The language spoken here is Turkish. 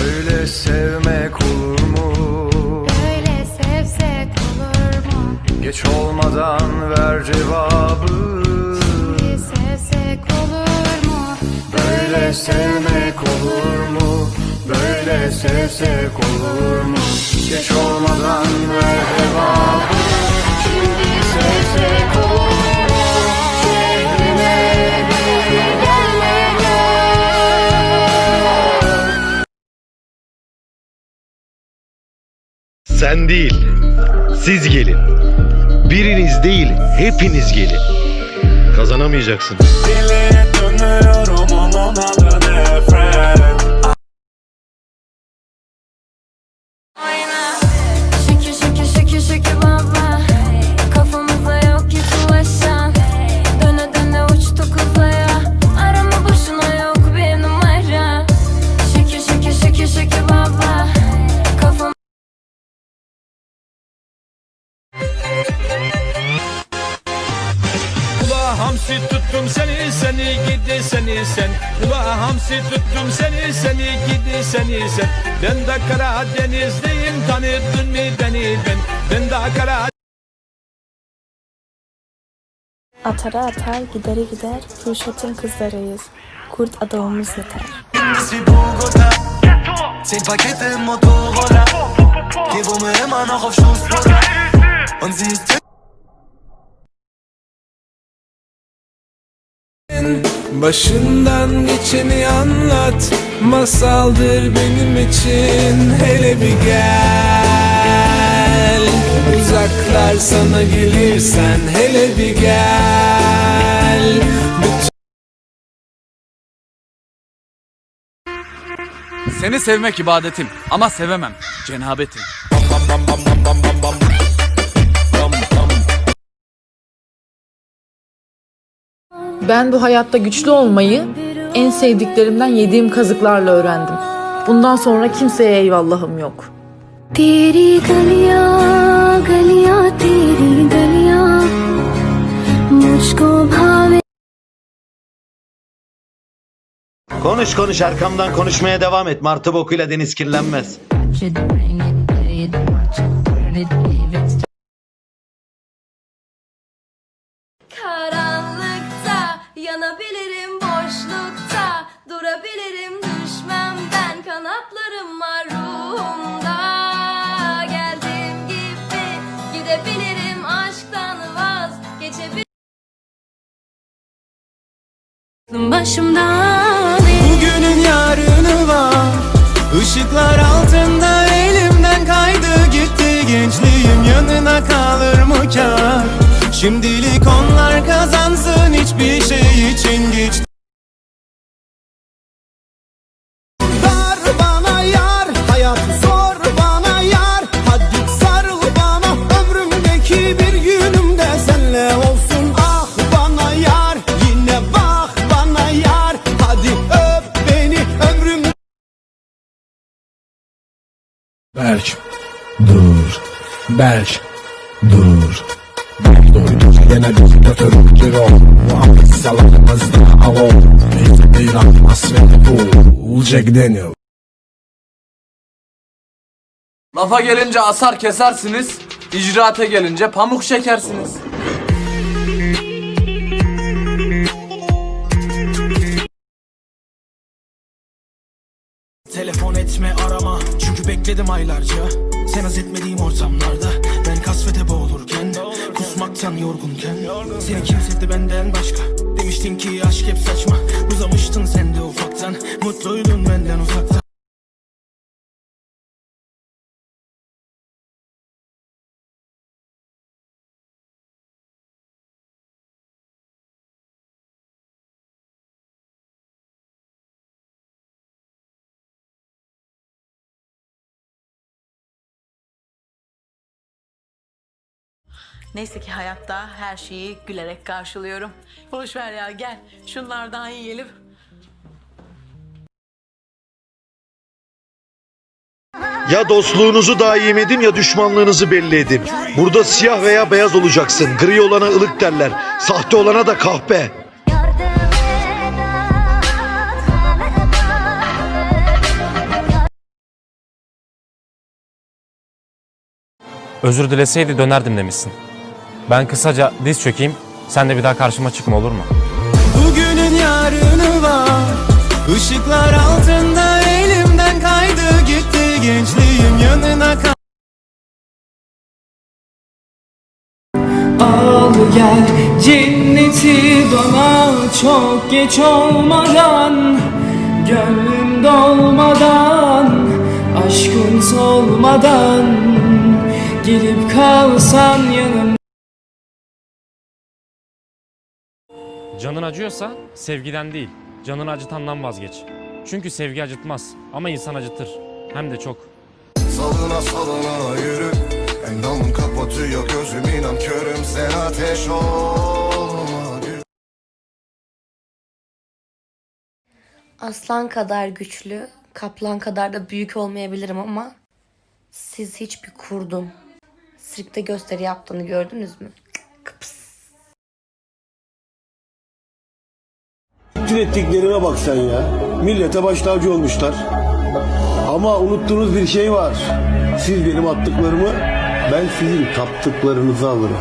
Böyle sevmek olur mu? Böyle sevsek olur mu? Geç olmadan ver cevabı Bir sevsek olur mu? Böyle sevmek olur mu? Böyle sevsek olur mu? Geç olmadan ver cevabı Sen değil, siz gelin. Biriniz değil, hepiniz gelin. Kazanamayacaksın. Ula hamsi tuttum seni seni gidi seni sen. Ula hamsi tuttum seni seni gidi seni sen. Ben de Karadenizliyim tanıdın mı beni ben? Ben de Karadeniz Atara atar gidere gider Kürşat'ın kızlarıyız. Kurt adamımız yeter. Zehn Pakete im Motorroller Hier wo mir immer noch auf Schoßbutter Und sie ist Başından geçeni anlat Masaldır benim için Hele bir gel Uzaklar sana gelirsen Hele bir gel Seni sevmek ibadetim ama sevemem cenabetim. Ben bu hayatta güçlü olmayı en sevdiklerimden yediğim kazıklarla öğrendim. Bundan sonra kimseye eyvallahım yok. Teri galiya galiya teri galiya mujhko bhave Konuş konuş arkamdan konuşmaya devam et. Martı bokuyla deniz kirlenmez. Kanatlarım var ruhumda. Geldiğim gibi gidebilirim aşktan vazgeçebilirim başımdan Bugünün yarını var. Işıklar altında elimden kaydı gitti. Gençliğim yanına kalır mı kar? Şimdilik onlar kazansın hiçbir şey için Berk Dur. Berk Dur. Berk doydu Yine bir götürüp gir ol. Muhabbet salonumuzda avol Neyse bir an hasreti full Jack Daniel Lafa gelince asar kesersiniz, icraate gelince pamuk şekersiniz. Bekledim aylarca. Sen haz etmediğim ortamlarda. Ben kasvete boğulurken Kusmaktan yorgunken. Seni kim sevdi benden başka? Demiştin ki aşk hep saçma. Uzamıştın sen de ufaktan. Mutluydun benden uzakta Neyse ki hayatta her şeyi gülerek karşılıyorum. Boş ver ya gel şunlardan yiyelim. Ya dostluğunuzu daim edin ya düşmanlığınızı belli edin. Burada siyah veya beyaz olacaksın. Gri olana ılık derler. Sahte olana da kahpe. Özür dileseydi dönerdim demişsin. Ben kısaca diz çökeyim, sen de bir daha karşıma çıkma olur mu? Bugünün yarını var. Işıklar altında elimden kaydı gitti. Gençliğim yanına kal. Al gel cenneti bana. Çok geç olmadan Gönlüm dolmadan Aşkın solmadan. Gelip kalsan yanımda Canın acıyorsa sevgiden değil, canını acıtandan vazgeç. Çünkü sevgi acıtmaz ama insan acıtır. Hem de çok. Salına salına yürü Endamın kapatıyor gözüm inan körüm sen ateş olma Aslan kadar güçlü, kaplan kadar da büyük olmayabilirim ama siz hiçbir kurdum. Sirkte gösteri yaptığını gördünüz mü? Bütün ettiklerime bak sen ya. Millete baş tacı olmuşlar. Ama unuttuğunuz bir şey var. Siz benim attıklarımı, ben sizin taptıklarınızı alırım.